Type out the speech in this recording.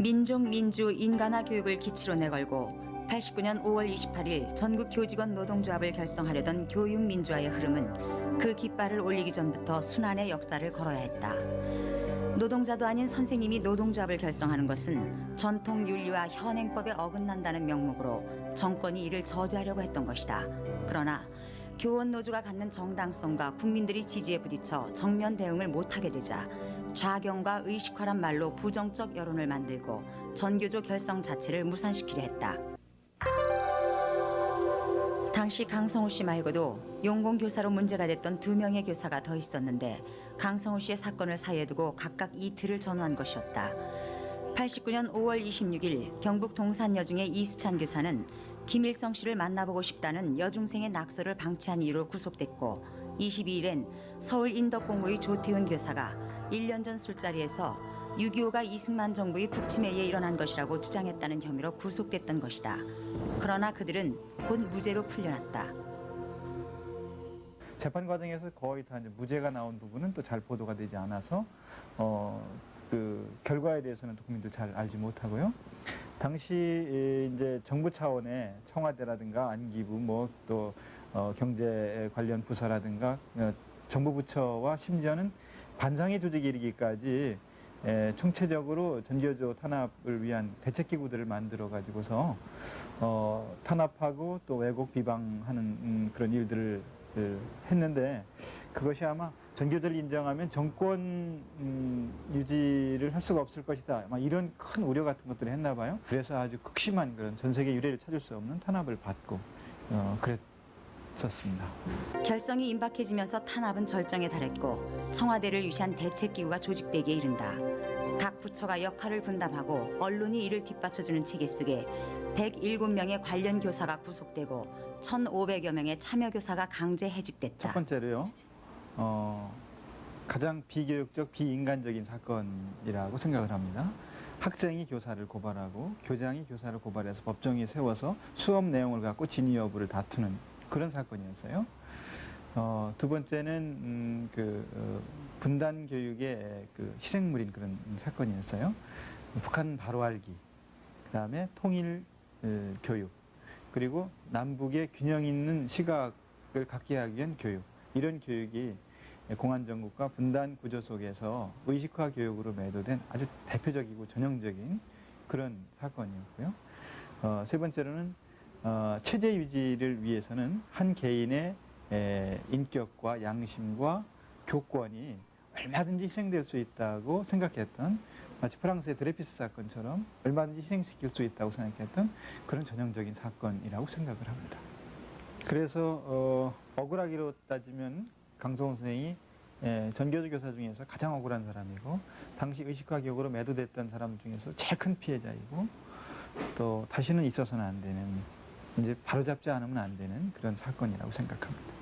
민족 민주 인간화 교육을 기치로 내걸고 89년 5월 28일 전국 교직원 노동조합을 결성하려던 교육 민주화의 흐름은 그 깃발을 올리기 전부터 순환의 역사를 걸어야 했다. 노동자도 아닌 선생님이 노동조합을 결성하는 것은 전통 윤리와 현행법에 어긋난다는 명목으로 정권이 이를 저지하려고 했던 것이다. 그러나 교원 노조가 갖는 정당성과 국민들의 지지에 부딪혀 정면 대응을 못하게 되자 좌경과 의식화란 말로 부정적 여론을 만들고 전교조 결성 자체를 무산시키려 했다. 당시 강성우 씨 말고도 용공 교사로 문제가 됐던 두 명의 교사가 더 있었는데 강성우 씨의 사건을 사이에 두고 각각 이틀을 전후한 것이었다. 89년 5월 26일 경북 동산 여중의 이수찬 교사는 김일성 씨를 만나보고 싶다는 여중생의 낙서를 방치한 이유로 구속됐고 22일엔 서울 인덕공고의 조태훈 교사가 1년 전 술자리에서 6.25가 이승만 정부의 북침에 의해 일어난 것이라고 주장했다는 혐의로 구속됐던 것이다. 그러나 그들은 곧 무죄로 풀려났다. 재판 과정에서 거의 다 이제 무죄가 나온 부분은 또 잘 보도가 되지 않아서 어, 그 결과에 대해서는 또 국민도 잘 알지 못하고요. 당시 에, 이제 정부 차원의 청와대라든가 안기부 뭐또 어, 경제 관련 부서라든가 어, 정부 부처와 심지어는 반상의 조직에 이르기까지 에, 총체적으로 전교조 탄압을 위한 대책기구들을 만들어 가지고서 어, 탄압하고 또 왜곡 비방하는 음, 그런 일들을 그, 했는데 그것이 아마 전교조를 인정하면 정권 음, 유지를 할 수가 없을 것이다. 막 이런 큰 우려 같은 것들을 했나 봐요. 그래서 아주 극심한 그런 전 세계 유례를 찾을 수 없는 탄압을 받고 어, 그랬 었습니다. 결성이 임박해지면서 탄압은 절정에 달했고 청와대를 유시한 대책기구가 조직되기에 이른다. 각 부처가 역할을 분담하고 언론이 이를 뒷받쳐주는 체계 속에 107명의 관련 교사가 구속되고 1,500여 명의 참여 교사가 강제 첫 해직됐다. 번째로요. 어, 가장 비교육적 비인간적인 사건이라고 생각을 합니다. 학생이 교사를 고발하고 교장이 교사를 고발해서 법정에 세워서 수업 내용을 갖고 진위 여부를 다투는 그런 사건이었어요. 어, 두 번째는 음, 그 어, 분단 교육의 그 희생물인 그런 사건이었어요. 북한 바로 알기, 그 다음에 통일 어, 교육, 그리고 남북의 균형 있는 시각을 갖게 하기 위한 교육 이런 교육이 공안 정국과 분단 구조 속에서 의식화 교육으로 매도된 아주 대표적이고 전형적인 그런 사건이었고요. 어, 세 번째로는 어, 체제 유지를 위해서는 한 개인의 에, 인격과 양심과 교권이 얼마든지 희생될 수 있다고 생각했던 마치 프랑스의 드레피스 사건처럼 얼마든지 희생시킬 수 있다고 생각했던 그런 전형적인 사건이라고 생각을 합니다. 그래서 어, 억울하기로 따지면 강성호 선생이 예, 전교조 교사 중에서 가장 억울한 사람이고 당시 의식화 교육으로 매도됐던 사람 중에서 제일 큰 피해자이고 또 다시는 있어서는 안 되는 이제 바로잡지 않으면 안 되는 그런 사건이라고 생각합니다.